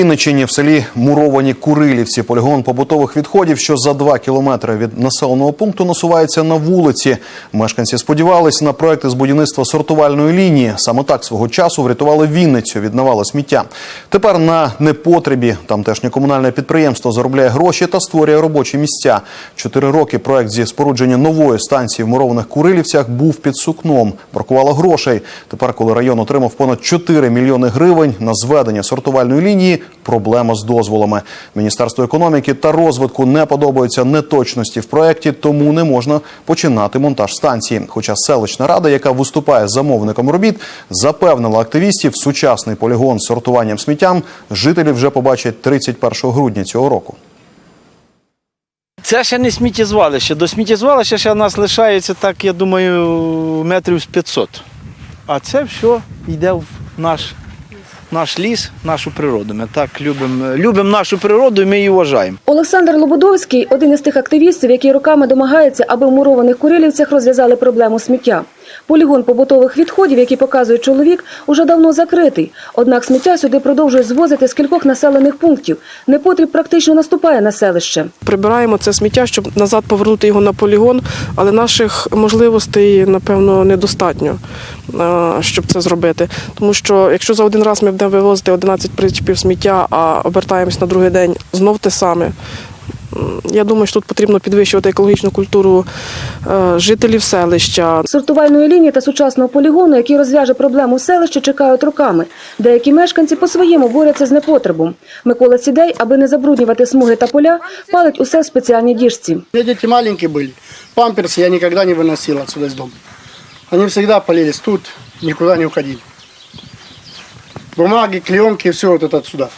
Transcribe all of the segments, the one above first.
Вінничині в селі Муровані Курилівці полігон побутових відходів, що за два кілометри від населеного пункту насувається на вулиці. Мешканці сподівались на проекти з будівництва сортувальної лінії. Саме так свого часу врятували Вінницю від сміття. Тепер на непотребі тамтешнє комунальне підприємство заробляє гроші та створює робочі місця. Чотири роки проект зі спорудження нової станції в мурованих Курилівцях був під сукном. Бракувало грошей. Тепер, коли район отримав понад 4 мільйони гривень на зведення сортувальної лінії, проблема з дозволами. Міністерству економіки та розвитку не подобаються неточності в проєкті, тому не можна починати монтаж станції. Хоча селищна рада, яка виступає замовником робіт, запевнила активістів, сучасний полігон з сортуванням сміттям жителі вже побачать 31 грудня цього року. Це ще не сміттєзвалище. До сміттєзвалища ще в нас лишається, так, я думаю, метрів з 500. А це все йде в наш, наш ліс, нашу природу. Ми так любимо любимо нашу природу і ми її вважаємо. Олександр Лободовський – один із тих активістів, який роками домагається, аби в мурованих Курилівцях розв'язали проблему сміття. Полігон побутових відходів, який показує чоловік, уже давно закритий. Однак сміття сюди продовжують звозити з кількох населених пунктів. Непотріб практично наступає на селище. Прибираємо це сміття, щоб назад повернути його на полігон, але наших можливостей, напевно, недостатньо, щоб це зробити. Тому що якщо за один раз ми будемо вивозити 11 причепів сміття, а обертаємось на другий день знов те саме. м, Я думаю, що тут потрібно підвищувати екологічну культуру е, жителів селища, Сортувальної лінії та сучасного полігону, який розв'яже проблему селища, чекають роками. Деякі мешканці по-своєму борються з непотребом. Микола Сідей, аби не забруднювати смуги та поля, палить усе в спеціальній діжці. Мне дети маленькие были. Памперсы я никогда не выносил отсюда из дома. Они всегда полились тут, никуда не уходили. Бумаги, клеенки, все вот это отсюда.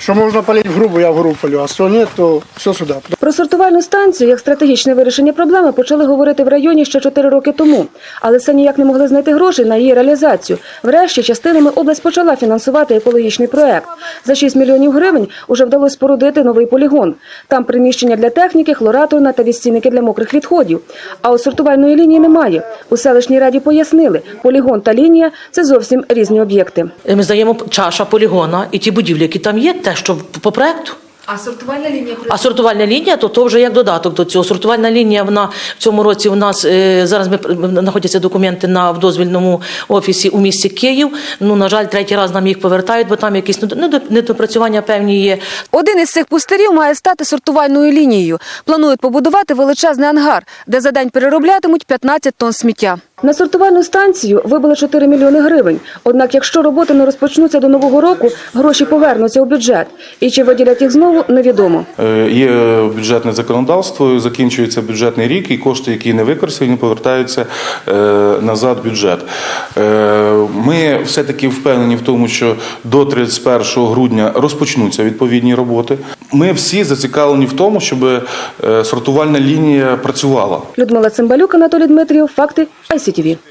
Что можно полить в грубу, я в грубу полю, а что нет, то все сюда. Про сортувальну станцію як стратегічне вирішення проблеми почали говорити в районі ще 4 роки тому, але все ніяк не могли знайти грошей на її реалізацію. Врешті частинами область почала фінансувати екологічний проект. За 6 мільйонів гривень уже вдалося спорудити новий полігон. Там приміщення для техніки, хлораторна та відстійники для мокрих відходів. А от сортувальної лінії немає. У селищній раді пояснили, полігон та лінія це зовсім різні об'єкти. Ми здаємо чаша полігона і ті будівлі, які там є, те, що по проекту. А сортувальна лінія А сортувальна лінія, то, то вже як додаток до цього. Сортувальна лінія вона в цьому році у нас е, зараз ми знаходяться документи на в дозвільному офісі у місті Київ. Ну на жаль, третій раз нам їх повертають, бо там якісь недо- недо- недопрацювання певні є. Один із цих пустирів має стати сортувальною лінією. Планують побудувати величезний ангар, де за день перероблятимуть 15 тонн сміття. На сортувальну станцію вибили 4 мільйони гривень. Однак, якщо роботи не розпочнуться до нового року, гроші повернуться у бюджет. І чи виділять їх знову, невідомо. Е, Є бюджетне законодавство, закінчується бюджетний рік, і кошти, які не використані, повертаються е, назад в бюджет. Е, Ми все-таки впевнені в тому, що до 31 грудня розпочнуться відповідні роботи. Ми всі зацікавлені в тому, щоб е, сортувальна лінія працювала. Людмила Цимбалюк, Анатолій Дмитрієв. Факти ICTV. ТВ.